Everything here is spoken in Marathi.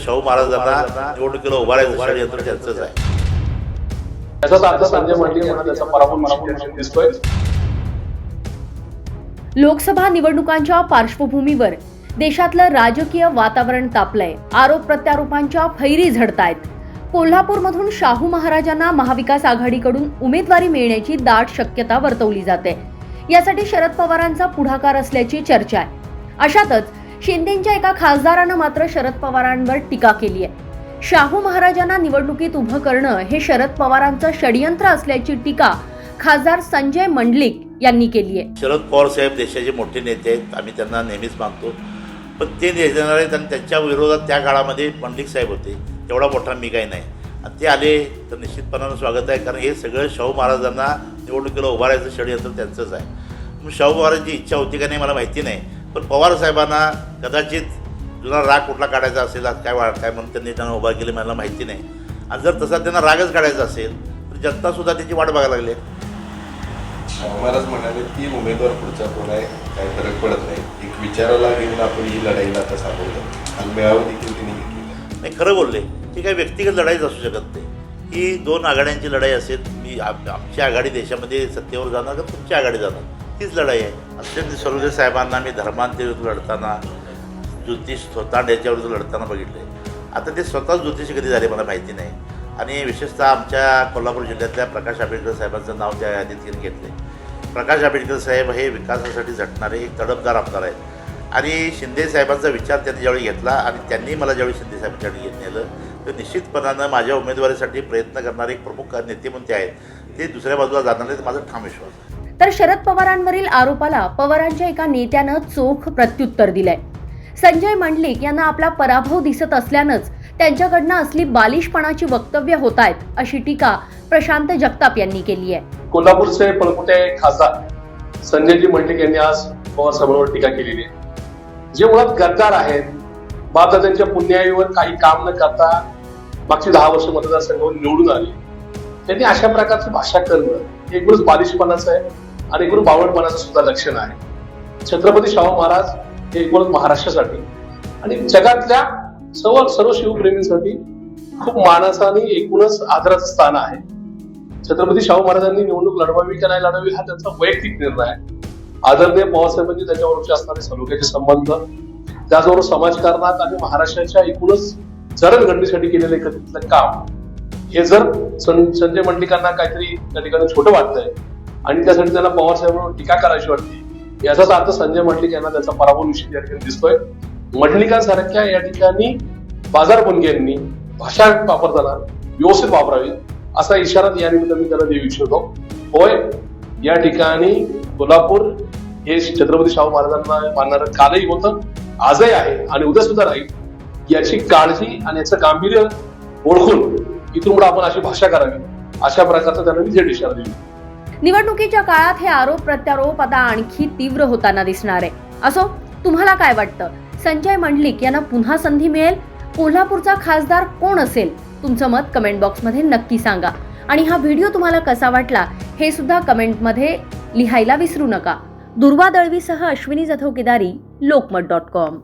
शाहू महाराजांना निवडणुकीला उभारायचं षडयंत्र त्यांचंच आहे. याचाच अर्थ संजय मंडलिक यांना त्याचा पराभव निश्चित दिसतोय. लोकसभा निवडणुकांच्या पार्श्वभूमीवर देशातलं राजकीय वातावरण तापलंय. आरोप प्रत्यारोपांच्या फैरी झडतायत. कोल्हापूरमधून शाहू महाराजांना महाविकास आघाडीकडून उमेदवारी मिळण्याची दाट शक्यता वर्तवली जाते. यासाठी शरद पवारांचा पुढाकार असल्याची चर्चा आहे. अशातच शिंदेच्या एका खासदारानं मात्र शरद पवारांवर टीका केली आहे. शाहू महाराजांना निवडणुकीत उभं करणं हे शरद पवारांचं षडयंत्र असल्याची टीका खासदार संजय मंडलिक यांनी केली आहे. शरद पवार साहेब देशाचे मोठे नेते आहेत. आम्ही त्यांना नेहमीच मानतो. पण ते नेते आहेत आणि त्यांच्या विरोधात त्या काळामध्ये पंडित साहेब होते. तेवढा मोठा मी काही नाही. आणि ते आले तर निश्चितपणानं स्वागत आहे. कारण हे सगळं शाहू महाराजांना निवडणुकीला उभारायचं षडयंत्र त्यांचंच आहे. मग शाहू महाराजांची इच्छा होती का नाही मला माहिती नाही. पण पवार साहेबांना कदाचित जुना राग कुठला काढायचा असेल आज काय वा काय म्हणून त्यांनी त्यांना उभा केले मला माहिती नाही. आणि जर तसा त्यांना रागच काढायचा असेल तर जनतासुद्धा त्याची वाट बघायला लागली. आहे. महाराज म्हणाले की उमेदवार पुढचा कोण आहे? काही फरक पडत नाही. एक विचाराला घेऊन आपण ही लढाईला आता सामोरं आणि मेळावं देखील त्यांनी घेतलेलं नाही खरं बोलले ही काही व्यक्तिगत लढाईच असू शकत नाही. ही दोन आघाड्यांची लढाई असेल मी आमची आघाडी देशामध्ये सत्तेवर जाणार का तुमची आघाडी जाणार? तीच लढाई आहे. अत्यंत म्हणजे सरोदे साहेबांना मी धर्मांतविरुद्ध लढताना ज्योतिष स्वतः याच्याविरुद्ध लढताना बघितले. आता ते स्वतःच ज्योतिषी कधी झाले मला माहिती नाही. आणि विशेषतः आमच्या कोल्हापूर जिल्ह्यातल्या प्रकाश आंबेडकर साहेबांचं नाव त्या यादीत त्यांनी घेतले. प्रकाश आंबेडकर साहेब हे विकासासाठी झटणारे एक तडपदार आमदार आहेत. आणि शिंदे साहेबांचा विचार त्यांनी ज्यावेळी घेतला आणि त्यांनी मला ज्यावेळी शिंदे साहेबांच्याकडे घेत नेलं तर निश्चितपणानं माझ्या उमेदवारीसाठी प्रयत्न करणारे एक प्रमुख नेते म्हणते आहेत. ते दुसऱ्या बाजूला जाणार नाहीत माझा ठाम विश्वास आहे. तर शरद पवारांवरील आरोपाला पवारांच्या एका नेत्यानं चोख प्रत्युत्तर दिलंय. संजय मंडलिक यांना आपला पराभव दिसत असल्यानंच त्यांच्याकडनं असली बालिशपणाची वक्तव्य होत आहेत अशी टीका प्रशांत जगताप यांनी केली आहे कोल्हापूरचे पळपुटे खासदार संजयजी मंडलिक यांनी आज पवार साहेबांवर टीका केलेली आहे. जे मुळात गद्दार आहेत बापदादांच्या पुण्याईवर काही काम न करता मागची दहा वर्ष मतदारसंघावर निवडून आले. त्यांनी अशा प्रकारची भाषा करणं एकूणच बालिशपणाचं आहे. आणि एकूण बावळपणाचं सुद्धा लक्षण आहे. छत्रपती शाहू महाराज हे एकूणच महाराष्ट्रासाठी आणि जगातल्या सर्व सर्व शिवप्रेमींसाठी खूप मानाचं आणि एकूणच आदराचं स्थान आहे. छत्रपती शाहू महाराजांनी निवडणूक लढवावी का नाही लढावी हा त्यांचा वैयक्तिक निर्णय आहे. आदरणीय पवारसाहेबांनी त्यांच्याबरोबर असणारे सलोख्याचे संबंध त्याचबरोबर समाजकारणात आणि महाराष्ट्राच्या एकूणच जडणघडणीसाठी केलेलं एकत्रितलं काम हे जर संजय मंडलिकांना काहीतरी त्या ठिकाणी छोटं वाटतंय आणि त्यासाठी त्यांना पवार साहेबांवर टीका करायची वाटते. याचाच अर्थ संजय मंडलिक यांना त्याचा पराभव निश्चित या ठिकाणी दिसतोय. मंडलिकांसारख्या या ठिकाणी बाजार यांनी भाषा वापरताना व्यवस्थित वापरावी असा इशारा या निमित्त मी त्यांना देऊ इच्छितो. होय या ठिकाणी कोल्हापूर हे छत्रपती शाहू महाराजांना मानणारं कालही होतं आजही आहे आणि उद्या सुद्धा राहील. याची काळजी आणि याचं गांभीर्य ओळखून इथून पुढे आपण अशी भाषा करावी अशा प्रकारचा त्यांना मी थेट इशारा दिला निवडणुकीच्या काळात हे आरोप प्रत्यारोप आता आणखी तीव्र होताना दिसणार आहे. असो तुम्हाला काय वाटतं? संजय मंडलिक यांना पुन्हा संधी मिळेल? कोल्हापूरचा खासदार कोण असेल? तुमचं मत कमेंट बॉक्समध्ये नक्की सांगा. आणि हा व्हिडिओ तुम्हाला कसा वाटला हे सुद्धा कमेंटमध्ये लिहायला विसरू नका. दुर्वा दळवीसह अश्विनी जाधव केदारी लोकमत डॉट कॉम.